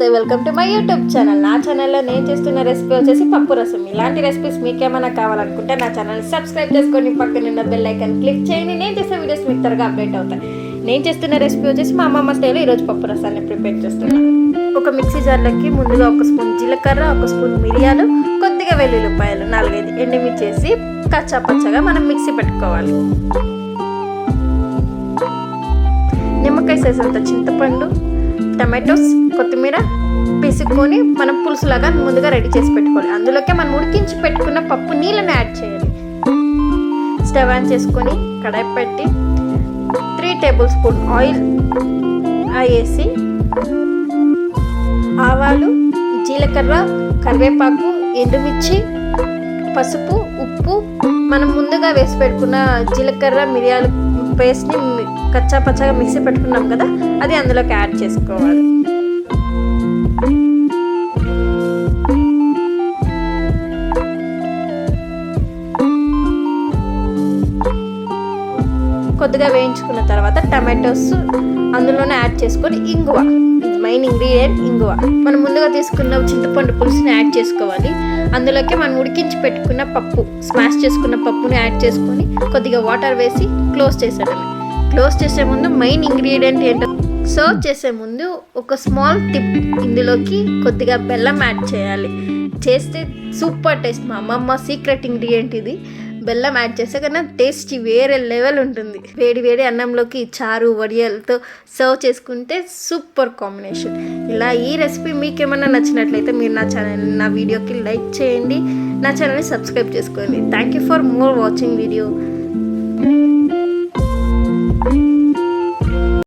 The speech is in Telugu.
నమస్తే welcome to my YouTube channel నా ఛానల్లో నేను చేస్తున్న రెసిపీ వచ్చేసి పప్పు రసం. ఇలాంటి రెసిపీస్ మీకేమైనా కావాలనుకుంటే నా ఛానల్ సబ్స్క్రైబ్ చేసుకొని పక్కన ఉన్న బెల్ ఐకాన్ క్లిక్ చేయండి. నేను చేసే వీడియోస్ మీకు త్వరగా అప్డేట్ అవుతాయి. నేను చేస్తున్న రెసిపీ వచ్చేసి మా అమ్మమ్మ స్టైల్లో ఈరోజు పప్పు రసాన్ని ప్రిపేర్ చేస్తున్నాను ఒక మిక్సీ జార్లోకి ముందుగా ఒక స్పూన్ జీలకర్ర ఒక స్పూన్ మిరియాలు కొద్దిగా వెల్లుల్లిపాయలు నాలుగైదు ఎండుమిర్చి వేసి కచ్చా పచ్చగా మనం మిక్సీ పెట్టుకోవాలి. నిమ్మకాయ సైజ్ అంత చింతపండు టమాటోస్ కొత్తిమీర పిసుక్కొని మనం పులుసులాగా ముందుగా రెడీ చేసి పెట్టుకోవాలి. అందులోకే మనం ఉడికించి పెట్టుకున్న పప్పు నీళ్ళని యాడ్ చేయాలి. స్టవ్ ఆన్ చేసుకొని కడాయి పెట్టి త్రీ టేబుల్ స్పూన్ ఆయిల్ వేసి ఆవాలు జీలకర్ర కరివేపాకు ఎండుమిర్చి పసుపు ఉప్పు. మనం ముందుగా వేసి పెట్టుకున్న జీలకర్ర మిరియాలు పేస్ట్ని కచ్చా పచ్చగా మిక్సీ పెట్టుకున్నాం కదా అది అందులోకి యాడ్ చేసుకోవాలి. కొద్దిగా వేయించుకున్న తర్వాత టమాటోస్ అందులోనే యాడ్ చేసుకొని ఇంగువ. మెయిన్ ఇంగ్రీడియంట్ ఇంగువ. మనం ముందుగా తీసుకున్న చింతపండు పులుసుని యాడ్ చేసుకోవాలి. అందులోకి మనం ఉడికించి పెట్టుకున్న పప్పు స్మాష్ చేసుకున్న పప్పుని యాడ్ చేసుకొని కొద్దిగా వాటర్ వేసి క్లోజ్ చేసేయడమే క్లోజ్ చేసే ముందు మెయిన్ ఇంగ్రీడియంట్ ఏంటో సర్వ్ చేసే ముందు ఒక స్మాల్ టిప్ ఇందులోకి కొద్దిగా బెల్లం యాడ్ చేయాలి. చేస్తే సూపర్ టేస్ట్ మా అమ్మమ్మ సీక్రెట్ ఇంగ్రీడియంట్ ఇది. బెల్లం యాడ్ చేస్తే కన్నా టేస్ట్ వేరే లెవెల్ ఉంటుంది. వేడి వేడి అన్నంలోకి చారు వడియాలతో సర్వ్ చేసుకుంటే సూపర్ కాంబినేషన్. ఇలా ఈ రెసిపీ మీకు ఏమైనా నచ్చినట్లయితే మీరు నా ఛానల్ నా వీడియోకి లైక్ చేయండి. నా ఛానల్ని సబ్స్క్రైబ్ చేసుకోండి. Thank you for more watching video